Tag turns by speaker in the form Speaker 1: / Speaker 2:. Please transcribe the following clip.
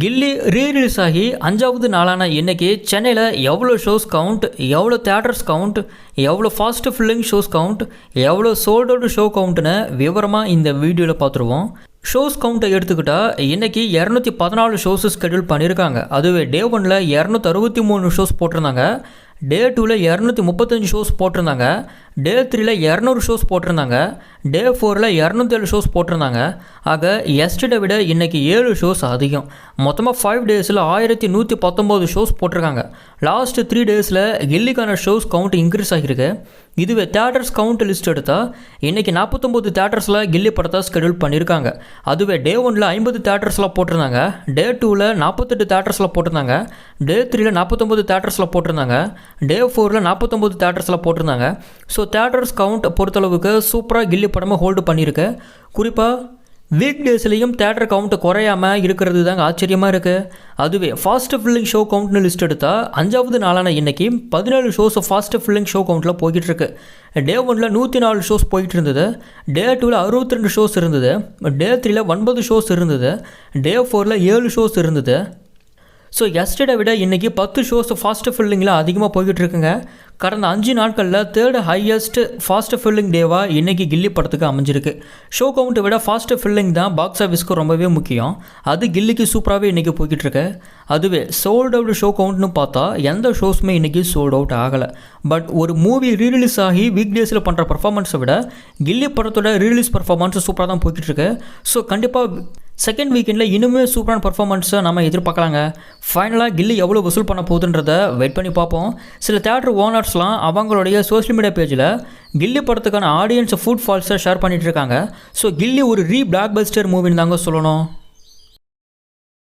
Speaker 1: கில்லி rerelease ஆகி அஞ்சாவது நாளான இன்னைக்கு சென்னையில் எவ்வளோ ஷோஸ் கவுண்ட் எவ்வளோ தேட்டர்ஸ் கவுண்ட் எவ்வளோ ஃபாஸ்ட் ஃபில்லிங் ஷோஸ் கவுண்ட் எவ்வளோ சோல்ட் அவுட் ஷோ கவுண்ட்னு விவரமாக இந்த வீடியோவில் பார்த்துருவோம் ஷோஸ் கவுண்ட்டை எடுத்துக்கிட்டால் இன்றைக்கி இரநூத்தி பதினாலு ஷோஸ் ஸ்கெடியூல் பண்ணியிருக்காங்க அதுவே டே ஒனில் இரநூத்தி அறுபத்தி மூணு ஷோஸ் போட்டிருந்தாங்க. டே டூவில் இரநூத்தி முப்பத்தஞ்சு ஷோஸ் போட்டிருந்தாங்க. டே த்ரீல இரநூறு ஷோஸ் போட்டிருந்தாங்க. டே ஃபோரில் இரநூத்தேழு ஷோஸ் போட்டிருந்தாங்க. ஆக எஸ்டர்டே விட இன்றைக்கி ஏழு ஷோஸ் அதிகம். மொத்தமாக ஃபைவ் டேஸில் ஆயிரத்தி நூற்றி பத்தொம்போது ஷோஸ் போட்டிருக்காங்க. லாஸ்ட்டு த்ரீ டேஸில் கில்லிக்கான ஷோஸ் கவுண்ட் இன்க்ரீஸ் ஆகியிருக்கு இதுவே தேட்டர்ஸ் கவுண்ட் லிஸ்ட் எடுத்தால் இன்றைக்கி நாற்பத்தொம்போது தேட்டர்ஸில் கில்லி படத்தை ஸ்கெடியூல் பண்ணியிருக்காங்க அதுவே டே ஒனில் ஐம்பது தேட்டர்ஸில் போட்டிருந்தாங்க. டே டூவில் நாற்பத்தெட்டு தேட்டர்ஸில் போட்டிருந்தாங்க. டே த்ரீயில் நாற்பத்தொம்போது தேட்டர்ஸில் போட்டிருந்தாங்க. டே ஃபோரில் நாற்பத்தொம்போது தேட்டர்ஸில் போட்டிருந்தாங்க. ஸோ ஸோ தேட்டர்ஸ் கவுண்ட் பொறுத்தளவுக்கு சூப்பராக கில்லி படமாக ஹோல்டு பண்ணியிருக்கு. குறிப்பாக வீக் டேஸ்லேயும் தேட்டர் கவுண்ட் குறையாமல் இருக்கிறது தாங்க ஆச்சரியமாக இருக்குது அதுவே ஃபாஸ்ட் ஃபில்லிங் ஷோ கவுண்ட்னு லிஸ்ட் எடுத்தால் அஞ்சாவது நாளான இன்றைக்கி பதினேழு ஷோஸ் ஃபாஸ்ட் ஃபில்லிங் ஷோ கவுண்ட்டில் போய்கிட்டு இருக்கு டே ஒனில் நூற்றி நாலு ஷோஸ் போயிட்டு இருந்தது டே டூவில் அறுபத்தி ரெண்டு ஷோஸ் இருந்தது. டே த்ரீல ஒன்பது ஷோஸ் இருந்தது. டே ஃபோரில் ஏழு ஷோஸ் இருந்தது. ஸோ எஸ்டர்டே விட இன்றைக்கி பத்து ஷோஸ் ஃபாஸ்ட் ஃபில்லிங்கில் அதிகமாக போய்கிட்டு இருக்குங்க கடந்த அஞ்சு நாட்களில் தேர்டு ஹையஸ்ட் ஃபாஸ்ட் ஃபில்லிங் டேவாக இன்றைக்கி கில்லி படத்துக்கு அமைஞ்சிருக்கு. ஷோ கவுண்ட்டை விட ஃபாஸ்ட் ஃபில்லிங் தான் பாக்ஸ் ஆஃபீஸ்க்கு ரொம்பவே முக்கியம். அது கில்லிக்கு சூப்பராகவே இன்றைக்கி போய்கிட்டு இருக்கு அதுவே சோல்ட் அவுட் ஷோ கவுண்ட்னு பார்த்தா எந்த ஷோஸுமே இன்றைக்கி சோல்ட் அவுட் ஆகலை. பட் ஒரு மூவி ரீரிலீஸ் ஆகி வீக் டேஸில் பண்ணுற பர்ஃபார்மன்ஸை விட கில்லி படத்தோட ரீரிலீஸ் பர்ஃபார்மன்ஸ் சூப்பராக தான் போய்கிட்டு இருக்கு ஸோ கண்டிப்பாக செகண்ட் வீக்கெண்டில் இன்னுமே சூப்பரான பர்ஃபார்மன்ஸை நம்ம எதிர்பார்க்கலாங்க ஃபைனலாக கில்லி எவ்வளோ வசூல் பண்ண போகுதுன்றத வெயிட் பண்ணி பார்ப்போம். சில தேட்டர் ஓனர்ஸ்லாம் அவங்களுடைய சோஷியல் மீடியா பேஜில் கில்லி படத்துக்கான ஆடியன்ஸ் ஃபுட் ஃபால்ஸை ஷேர் பண்ணிட்டு இருக்காங்க. ஸோ கில்லி ஒரு ரீ பிளாக் பஸ்டர் மூவின்னு தாங்க சொல்லணும்.